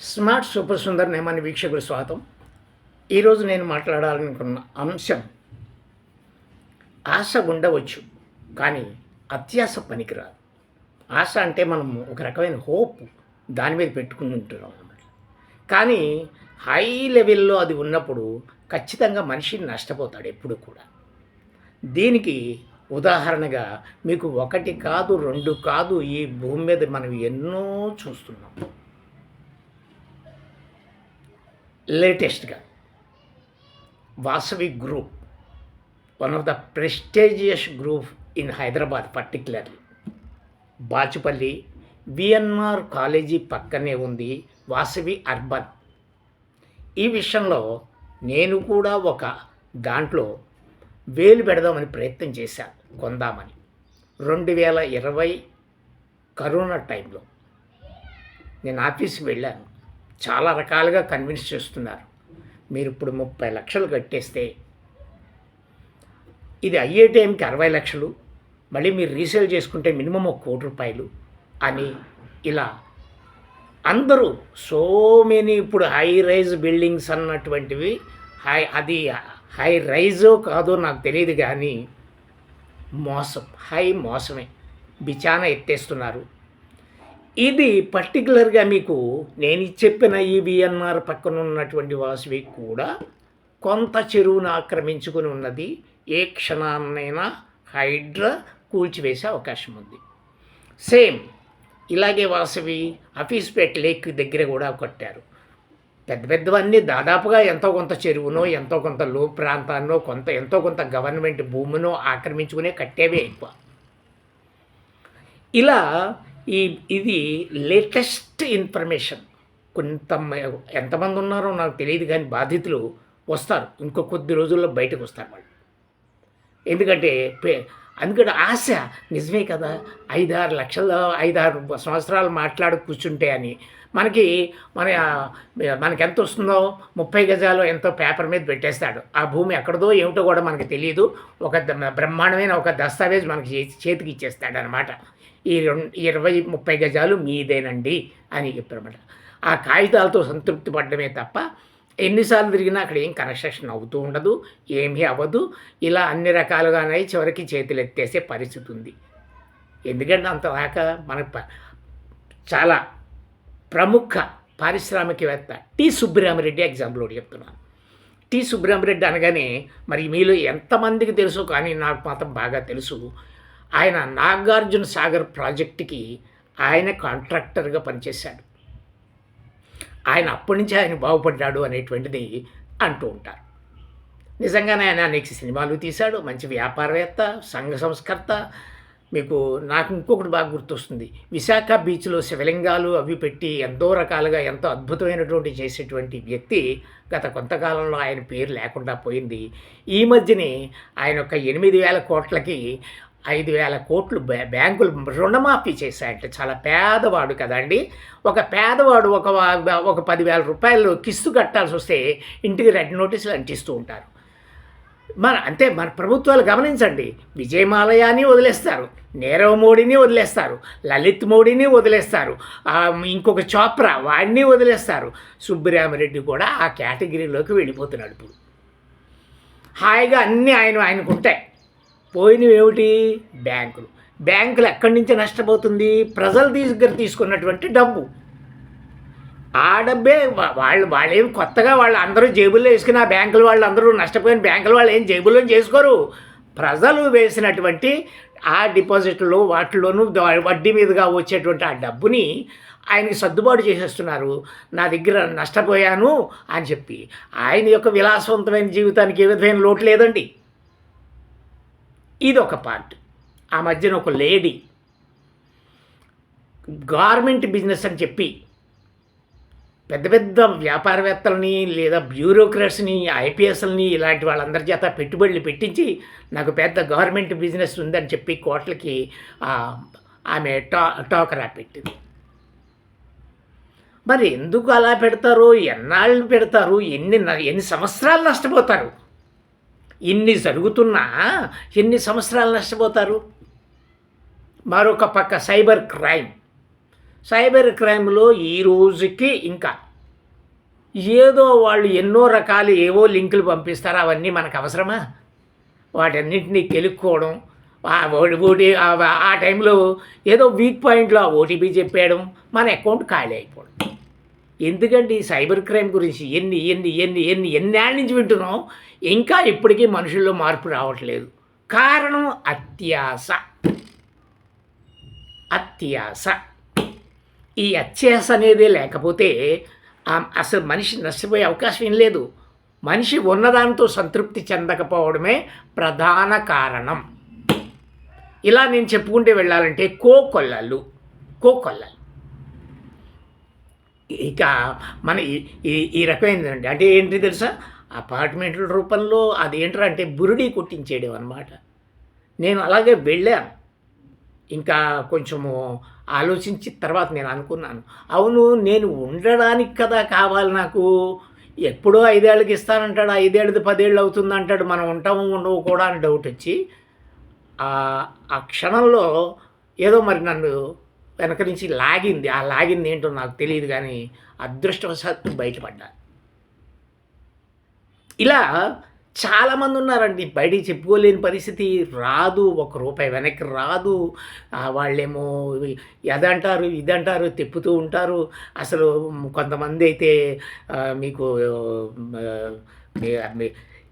Smart super Sundar Nemani వీక్షకులు స్వాగతం. ఈరోజు నేను మాట్లాడాలనుకున్న అంశం ఆశ ఉండవచ్చు కానీ అత్యాశ పనికిరాదు. ఆశ అంటే మనం ఒక రకమైన హోప్ దాని మీద పెట్టుకుని ఉంటున్నాం అన్నమాట. కానీ హై లెవెల్లో అది ఉన్నప్పుడు ఖచ్చితంగా మనిషి నష్టపోతాడు ఎప్పుడు కూడా. దీనికి ఉదాహరణగా మీకు ఒకటి కాదు రెండు కాదు ఈ భూమి మీద మనం ఎన్నో చూస్తున్నాం. లేటెస్ట్గా. Vasavi group one of the prestigious group in Hyderabad particularly Bachupally VNR college పక్కనే ఉంది వాసవి అర్బన్. ఈ విషయంలో నేను కూడా ఒక దాంట్లో వేలు పెడదామని ప్రయత్నం చేశాను కొందామని. రెండు వేల ఇరవై కరోనా టైంలో నేను ఆఫీస్కి వెళ్ళాను. చాలా రకాలుగా కన్విన్స్ చేస్తున్నారు. మీరు ఇప్పుడు ముప్పై లక్షలు కట్టేస్తే ఇది అయ్యే టైంకి అరవై లక్షలు మళ్ళీ మీరు రీసేల్ చేసుకుంటే మినిమం ఒక కోటి రూపాయలు అని ఇలా అందరూ సో మెనీ ఇప్పుడు హై రైజ్ బిల్డింగ్స్ అన్నటువంటివి హై అది హై రైజో కాదో నాకు తెలియదు కానీ మోసం హై మోసమే. బిచాన ఎత్తేస్తున్నారు. ఇది పర్టికులర్గా మీకు నేను చెప్పిన ఈ విఎన్ఆర్ పక్కన ఉన్నటువంటి వాసవి కూడా కొంత చెరువును ఆక్రమించుకుని ఉన్నది. ఏ క్షణాన్నైనా హైడ్రా కూల్చివేసే అవకాశం ఉంది. సేమ్ ఇలాగే వాసవి అఫీస్పేట్ లేక్ దగ్గర కూడా కొట్టారు. పెద్ద పెద్దవన్నీ దాదాపుగా ఎంతో కొంత చెరువునో ఎంతో కొంత లో ప్రాంతాన్నో కొంత ఎంతో కొంత గవర్నమెంట్ భూమినో ఆక్రమించుకునే కట్టేవే ఎక్కువ. ఇలా ఈ ఇది లేటెస్ట్ ఇన్ఫర్మేషన్ కొంత ఎంతమంది ఉన్నారో నాకు తెలియదు కానీ బాధితులు వస్తారు. ఇంకో కొద్ది రోజుల్లో బయటకు వస్తారు వాళ్ళు. ఎందుకంటే పే అందుకని ఆశ నిజమే కదా ఐదారు లక్షల ఐదారు సంవత్సరాలు మాట్లాడు కూర్చుంటే అని. మనకి మన మనకి ఎంత వస్తుందో ముప్పై గజాలు ఎంతో పేపర్ మీద పెట్టేస్తాడు. ఆ భూమి ఎక్కడదో ఏమిటో కూడా మనకు తెలియదు. ఒక బ్రహ్మాండమైన ఒక దస్తావేజ్ మనకి చేతి- చేతికి ఇచ్చేస్తాడు అనమాట ఈ రెండు ఇరవై ముప్పై గజాలు మీదేనండి అని చెప్పారన్నమాట. ఆ కాగితాలతో సంతృప్తి పడడమే తప్ప ఎన్నిసార్లు తిరిగినా అక్కడ ఏం కన్స్ట్రక్షన్ అవుతూ ఉండదు ఏమీ అవ్వదు. ఇలా అన్ని రకాలుగానే చివరికి చేతులు ఎత్తేసే పరిస్థితి ఉంది. ఎందుకంటే అంతదాకా మన చాలా ప్రముఖ పారిశ్రామికవేత్త టి సుబ్బరామిరెడ్డి ఎగ్జాంపుల్ ఒకటి చెప్తున్నాను. టి సుబ్బరామిరెడ్డి అనగానే మరి మీలో ఎంతమందికి తెలుసు కానీ నాకు మాత్రం బాగా తెలుసు. ఆయన నాగార్జున సాగర్ ప్రాజెక్టుకి ఆయన కాంట్రాక్టర్గా పనిచేశాడు. ఆయన అప్పటి నుంచి ఆయన బాగుపడ్డాడు అనేటువంటిది అంటూ ఉంటారు. నిజంగానే ఆయన అనేక సినిమాలు తీశాడు. మంచి వ్యాపారవేత్త సంఘ సంస్కర్త. మీకు నాకు ఇంకొకటి బాగా గుర్తొస్తుంది. విశాఖ బీచ్లో శివలింగాలు అవి పెట్టి ఎంతో రకాలుగా ఎంతో అద్భుతమైనటువంటి చేసేటువంటి వ్యక్తి గత కొంతకాలంలో ఆయన పేరు లేకుండా పోయింది. ఈ మధ్యనే ఆయన ఒక ఎనిమిది వేల కోట్లకి ఐదు వేల కోట్లు బ్యా బ్యాంకులు రుణమాఫీ చేశాయంటే. చాలా పేదవాడు కదండి. ఒక పేదవాడు ఒక ఒక పదివేల రూపాయలు కిస్తు కట్టాల్సి వస్తే ఇంటికి రెడ్ నోటీసులు అంటిస్తూ ఉంటారు. మన అంతే మన ప్రభుత్వాలు గమనించండి. విజయమాలయాని వదిలేస్తారు. నీరవ్ మోడీని వదిలేస్తారు. లలిత్ మోడీని వదిలేస్తారు. ఇంకొక చోప్రా వాడిని వదిలేస్తారు. సుబ్బరామరెడ్డి కూడా ఆ కేటగిరీలోకి వెళ్ళిపోతున్నాడు ఇప్పుడు. హాయిగా అన్నీ ఆయన ఆయనకు ఉంటాయి పోయినవి ఏమిటి బ్యాంకులు. బ్యాంకులు ఎక్కడి నుంచి నష్టపోతుంది? ప్రజల దగ్గర తీసుకున్నటువంటి డబ్బు. ఆ డబ్బే వాళ్ళు వాళ్ళేం కొత్తగా వాళ్ళు అందరూ జేబుల్లో వేసుకుని ఆ బ్యాంకుల వాళ్ళు అందరూ నష్టపోయిన బ్యాంకుల వాళ్ళు ఏం జేబుల్లో చేసుకోరు. ప్రజలు వేసినటువంటి ఆ డిపాజిట్లో వాటిలోనూ వడ్డీ మీదుగా వచ్చేటువంటి ఆ డబ్బుని ఆయనకి సర్దుబాటు చేసేస్తున్నారు. నా దగ్గర నష్టపోయాను అని చెప్పి. ఆయన యొక్క విలాసవంతమైన జీవితానికి ఏ విధమైన లోటు లేదండి. ఇది ఒక పార్ట్. ఆ మధ్యన ఒక లేడీ గార్మెంట్ బిజినెస్ అని చెప్పి పెద్ద పెద్ద వ్యాపారవేత్తలని లేదా బ్యూరోక్రాట్స్ని ఐపీఎస్ని ఇలాంటి వాళ్ళందరి చేత పెట్టుబడులు పెట్టించి నాకు పెద్ద గవర్నమెంట్ బిజినెస్ ఉందని చెప్పి కోట్లకి ఆమె టా టోకరా పెట్టింది మరి ఎందుకు అలా పెడతారు? ఎన్నాళ్ళు పెడతారు? ఎన్ని న- ఎన్ని సంవత్సరాలు నష్టపోతారు? ఇన్ని జరుగుతున్నా ఎన్ని సంవత్సరాలు నష్టపోతారు? మరొక పక్క సైబర్ క్రైమ్. సైబర్ క్రైమ్లో ఈ రోజుకి ఇంకా ఏదో వాళ్ళు ఎన్నో రకాలు ఏవో లింకులు పంపిస్తారు? అవన్నీ మనకు అవసరమా? వాటన్నింటినీ కెలుక్కోవడం ఓటీ ఆ- ఆ టైంలో ఏదో వీక్ పాయింట్లో ఆ ఓటీపీ చెప్పేయడం మన అకౌంట్ ఖాళీ అయిపోవడం. ఎందుకండి ఈ సైబర్ క్రైమ్ గురించి ఎన్ని ఎన్ని ఎన్ని ఎన్ని ఎన్నేళ్ళ నుంచి వింటున్నాం? ఇంకా ఇప్పటికీ మనుషుల్లో మార్పు రావట్లేదు. కారణం అత్యాస. అత్యాస. ఈ అత్యాస అనేది లేకపోతే అసలు మనిషి నష్టపోయే అవకాశం ఏం లేదు. మనిషి ఉన్నదానితో సంతృప్తి చెందకపోవడమే ప్రధాన కారణం. ఇలా నేను చెప్పుకుంటే వెళ్ళాలంటే కోకొల్లలు కోకొల్లలు ఇక మన ఈ- ఈ ఈ రకమైనదండి అంటే ఏంటి తెలుసా? అపార్ట్మెంట్ల రూపంలో అదేంటంటే అంటే బురుడి కొట్టించేయడం అనమాట నేను అలాగే వెళ్ళాను. ఇంకా కొంచెము ఆలోచించి తర్వాత నేను అనుకున్నాను. అవును నేను ఉండడానికి కదా కావాలి నాకు. ఎప్పుడో ఐదేళ్ళకి ఇస్తానంటాడు ఐదేళ్ళది పదేళ్ళు అవుతుంది అంటాడు మనం ఉంటాము ఉండవు కూడా అని డౌట్ వచ్చి ఆ క్షణంలో ఏదో మరి నన్ను వెనక నుంచి లాగింది. ఆ లాగింది ఏంటో నాకు తెలియదు కానీ అదృష్టవశాత్తు బయటపడ్డా. ఇలా చాలామంది ఉన్నారండి. బయటికి చెప్పుకోలేని పరిస్థితి. రాదు ఒక రూపాయి వెనక్కి రాదు. వాళ్ళేమో అదంటారు ఇదంటారు తిప్పుతూ ఉంటారు. అసలు కొంతమంది అయితే మీకు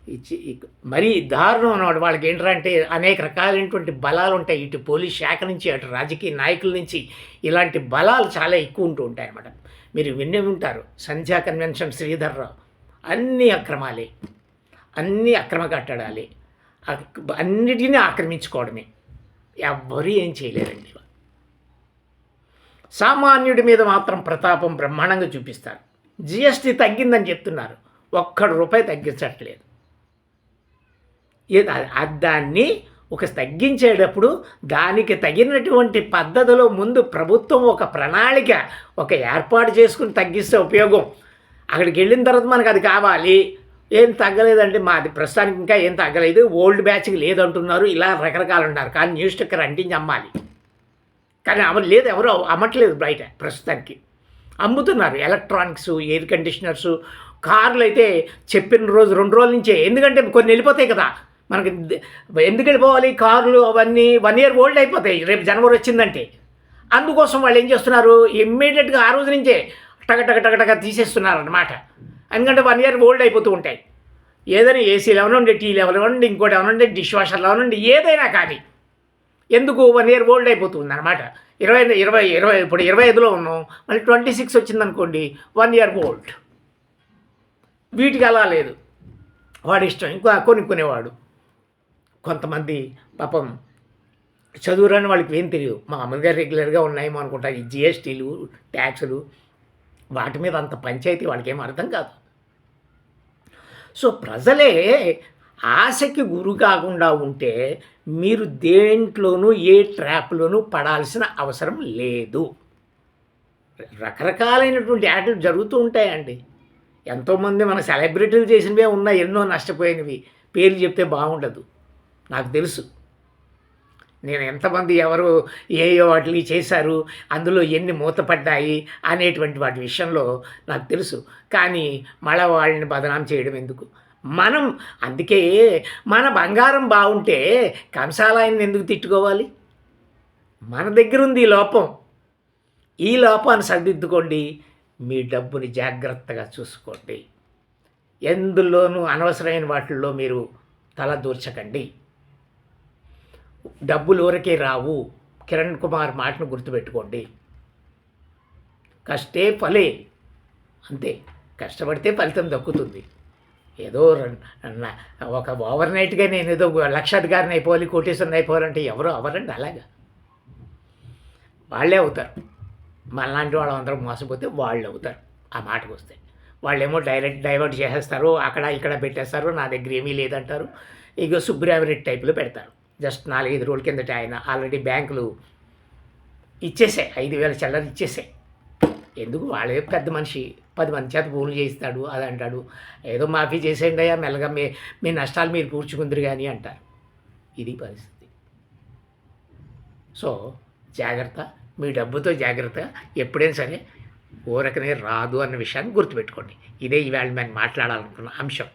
ఇచ్చి- మరీ దారుణం అన్నమాట. వాళ్ళకి ఏంటంటే అనేక రకాలైనటువంటి బలాలు ఉంటాయి ఇటు పోలీస్ శాఖ నుంచి అటు రాజకీయ నాయకుల నుంచి ఇలాంటి బలాలు చాలా ఎక్కువ ఉంటూ ఉంటాయి అన్నమాట. మీరు విన్నే ఉంటారు. సంధ్యా కన్వెన్షన్ శ్రీధర్రావు. అన్ని అక్రమాలే. అన్ని అక్రమ కట్టడాలే. అన్నిటినీ ఆక్రమించుకోవడమే. ఎవ్వరూ ఏం చేయలేరండి సామాన్యుడి మీద మాత్రం ప్రతాపం బ్రహ్మాండంగా చూపిస్తారు. జిఎస్టీ తగ్గిందని చెప్తున్నారు. ఒక్కడు రూపాయి తగ్గించట్లేదు. దాన్ని ఒక తగ్గించేటప్పుడు దానికి తగినటువంటి పద్ధతిలో ముందు ప్రభుత్వం ఒక ప్రణాళిక ఒక ఏర్పాటు చేసుకుని తగ్గిస్తే ఉపయోగం. అక్కడికి వెళ్ళిన తర్వాత మనకు అది కావాలి. ఏం తగ్గలేదంటే మాది ప్రస్తుతానికి ఇంకా ఏం తగ్గలేదు. ఓల్డ్ బ్యాచ్కి లేదంటున్నారు. ఇలా రకరకాలు ఉన్నారు కానీ న్యూస్ స్టిక్కర్ అంటించి అమ్మాలి. కానీ అమ్మ లేదు ఎవరు అమ్మట్లేదు బయట ప్రస్తుతానికి. అమ్ముతున్నారు. ఎలక్ట్రానిక్స్ ఎయిర్ కండిషనర్స్ కార్లు అయితే చెప్పిన రోజు రెండు రోజుల నుంచే. ఎందుకంటే కొన్ని వెళ్ళిపోతాయి కదా. మనకి ఎందుకంటే ఎందుకు వెళ్ళిపోవాలి? కార్లు అవన్నీ వన్ ఇయర్ ఓల్డ్ అయిపోతాయి. రేపు జనవరి వచ్చిందంటే. అందుకోసం వాళ్ళు ఏం చేస్తున్నారు? ఇమ్మీడియట్గా ఆ రోజు నుంచే టక టక టక టక తీసేస్తున్నారు అనమాట ఎందుకంటే వన్ ఇయర్ ఓల్డ్ అయిపోతూ ఉంటాయి. ఏదైనా ఏసీలు ఏమనండి టీలు ఉండి ఇంకోటి ఏమనండి డిష్ వాషర్లు ఏమనండి ఏదైనా కానీ. ఎందుకు వన్ ఇయర్ ఓల్డ్ అయిపోతుంది అనమాట ఇరవై ఇరవై ఇరవై ఇప్పుడు ఇరవై ఐదులో ఉన్నాం. మళ్ళీ ట్వంటీ సిక్స్ వచ్చిందనుకోండి వన్ ఇయర్ ఓల్డ్ వీటికి అలా లేదు. వాడి ఇష్టం. ఇంకా కొనుక్కునేవాడు కొంతమంది పాపం చదువురాని వాళ్ళకి ఏం తెలియదు. మామూలుగా రెగ్యులర్గా ఉన్నాయేమో అనుకుంటారు ఈ జిఎస్టీలు ట్యాక్సులు వాటి మీద అంత పంచాయతీ వాళ్ళకి ఏం అర్థం కాదు. సో ప్రజలే ఆశకి గురి కాకుండా ఉంటే మీరు దేంట్లోనూ ఏ ట్రాప్లోనూ పడాల్సిన అవసరం లేదు. రకరకాలైనటువంటి యాటలు జరుగుతూ ఉంటాయండి. ఎంతోమంది మన సెలబ్రిటీలు చేసినవే ఉన్నాయి ఎన్నో నష్టపోయినవి. పేర్లు చెప్తే బాగుండదు. నాకు తెలుసు. నేను ఎంతమంది ఎవరు ఏ ఏ వాటిని చేశారు అందులో ఎన్ని మూతపడ్డాయి అనేటువంటి వాటి విషయంలో నాకు తెలుసు. కానీ మళ్ళా వాళ్ళని బదనాం చేయడం ఎందుకు? మనం అందుకే మన బంగారం బాగుంటే కంసాలాయన్ని ఎందుకు తిట్టుకోవాలి? మన దగ్గర ఉంది ఈ లోపం. ఈ లోపాన్ని సరిదిద్దుకోండి. మీ డబ్బుని జాగ్రత్తగా చూసుకోండి. ఎందులోనూ అనవసరమైన వాటిల్లో మీరు తల దూర్చకండి. డబ్బులు ఊరకే రావు. కిరణ్ కుమార్ మాటను గుర్తుపెట్టుకోండి. కష్టే ఫలే. అంతే. కష్టపడితే ఫలితం దక్కుతుంది. ఏదో రన్- ఒక ఓవర్ నైట్గా నేను ఏదో లక్షాధికారిని అయిపోవాలి కోటేశ్వరిని అయిపోవాలంటే ఎవరు అవ్వరండి అలాగా. వాళ్ళే అవుతారు. మనలాంటి వాళ్ళు అందరం మోసపోతే వాళ్ళు అవుతారు. ఆ మాటకు వస్తే. వాళ్ళేమో డైరెక్ట్ డైవర్ట్ చేసేస్తారు. అక్కడ ఇక్కడ పెట్టేస్తారు. నా దగ్గర ఏమీ లేదంటారు. ఇక సుబ్రామిరెడ్డి టైప్లో పెడతారు. జస్ట్ నాలుగైదు రోజుల కిందట ఆయన ఆల్రెడీ బ్యాంకులు ఇచ్చేసాయి ఐదు వేల చిల్లర ఇచ్చేసాయి ఎందుకు? వాళ్ళే పెద్ద మనిషి. పది మంది చేత భూములు చేయిస్తాడు అది అంటాడు. ఏదో మాఫీ చేసేయండి అయ్యా మెల్లగా మీ మీ నష్టాలు మీరు పూడ్చుకుందరు కానీ అంటారు. ఇది పరిస్థితి. సో జాగ్రత్త మీ డబ్బుతో జాగ్రత్త. ఎప్పుడైనా సరే ఓరకనే రాదు అన్న విషయాన్ని గుర్తుపెట్టుకోండి. ఇదే ఈవేళ మేము మాట్లాడాలనుకున్న అంశం.